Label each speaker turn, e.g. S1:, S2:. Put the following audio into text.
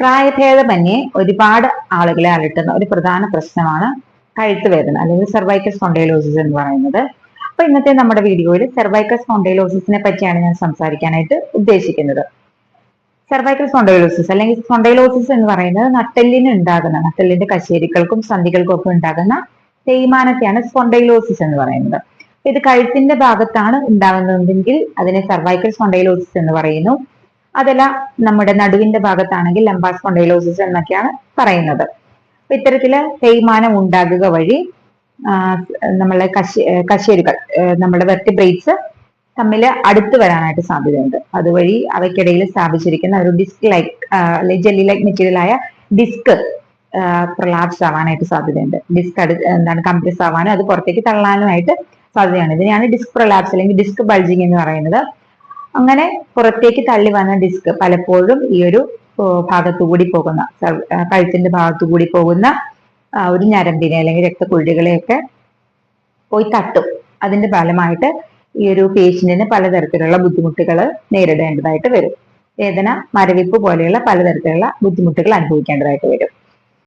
S1: പ്രായഭേദമന്യേ ഒരുപാട് ആളുകളെ അലട്ടുന്ന ഒരു പ്രധാന പ്രശ്നമാണ് കഴുത്ത് വേദന അല്ലെങ്കിൽ സെർവൈക്കൽ സ്പോണ്ടൈലോസിസ് എന്ന് പറയുന്നത്. അപ്പൊ ഇന്നത്തെ നമ്മുടെ വീഡിയോയിൽ സെർവൈക്കൽ സ്പോണ്ടൈലോസിസിനെ പറ്റിയാണ് ഞാൻ സംസാരിക്കാനായിട്ട് ഉദ്ദേശിക്കുന്നത്. സെർവൈക്കൽ സ്പോണ്ടൈലോസിസ് അല്ലെങ്കിൽ സ്പോണ്ടൈലോസിസ് എന്ന് പറയുന്നത് നട്ടെല്ലിന് ഉണ്ടാകുന്ന നട്ടെല്ലിന്റെ കശേരികൾക്കും സന്ധികൾക്കും ഒക്കെ ഉണ്ടാകുന്ന തേയ്മാനത്തെയാണ് സ്പോണ്ടൈലോസിസ് എന്ന് പറയുന്നത്. ഇത് കഴുത്തിന്റെ ഭാഗത്താണ് ഉണ്ടാകുന്നതെങ്കിൽ അതിനെ സെർവൈക്കൽ സ്പോണ്ടൈലോസിസ് എന്ന് പറയുന്നു. അതല്ല നമ്മുടെ നടുവിന്റെ ഭാഗത്താണെങ്കിൽ ലംബാസ് കൊണ്ടൈലോസിസ് എന്നൊക്കെയാണ് പറയുന്നത്. അപ്പൊ ഇത്തരത്തിൽ തേയ്മാനം ഉണ്ടാകുക വഴി നമ്മളെ കശ കശേരുകൾ നമ്മുടെ വെർട്ടിബ്രേറ്റ്സ് തമ്മിൽ അടുത്ത് വരാനായിട്ട് സാധ്യതയുണ്ട്. അതുവഴി അവയ്ക്കിടയിൽ സ്ഥാപിച്ചിരിക്കുന്ന ഒരു ഡിസ്ക് ലൈക്ക് അല്ലെങ്കിൽ ജെല്ലി ലൈക്ക് മെറ്റീരിയൽ ആയ ഡിസ്ക് പ്രൊലാപ്സ് ആവാനായിട്ട് സാധ്യതയുണ്ട്. ഡിസ്ക് എന്താണ് കംപ്രസ് ആവാനും അത് പുറത്തേക്ക് തള്ളാനുമായിട്ട് സാധ്യതയാണ്. ഇതിനെയാണ് ഡിസ്ക് പ്രൊലാപ്സ് അല്ലെങ്കിൽ ഡിസ്ക് ബൾജിങ് എന്ന് പറയുന്നത്. അങ്ങനെ പുറത്തേക്ക് തള്ളി വന്ന ഡിസ്ക് പലപ്പോഴും ഈ ഒരു ഭാഗത്തുകൂടി പോകുന്ന കഴുത്തിന്റെ ഭാഗത്തുകൂടി പോകുന്ന ഒരു ഞരമ്പിനെ അല്ലെങ്കിൽ രക്തക്കുഴികളെയൊക്കെ പോയി തട്ടും. അതിന്റെ ഫലമായിട്ട് ഈ ഒരു പേഷ്യന്റിന് പലതരത്തിലുള്ള ബുദ്ധിമുട്ടുകൾ നേരിടേണ്ടതായിട്ട് വരും. വേദന മരവിപ്പ് പോലെയുള്ള പലതരത്തിലുള്ള ബുദ്ധിമുട്ടുകൾ അനുഭവിക്കേണ്ടതായിട്ട് വരും.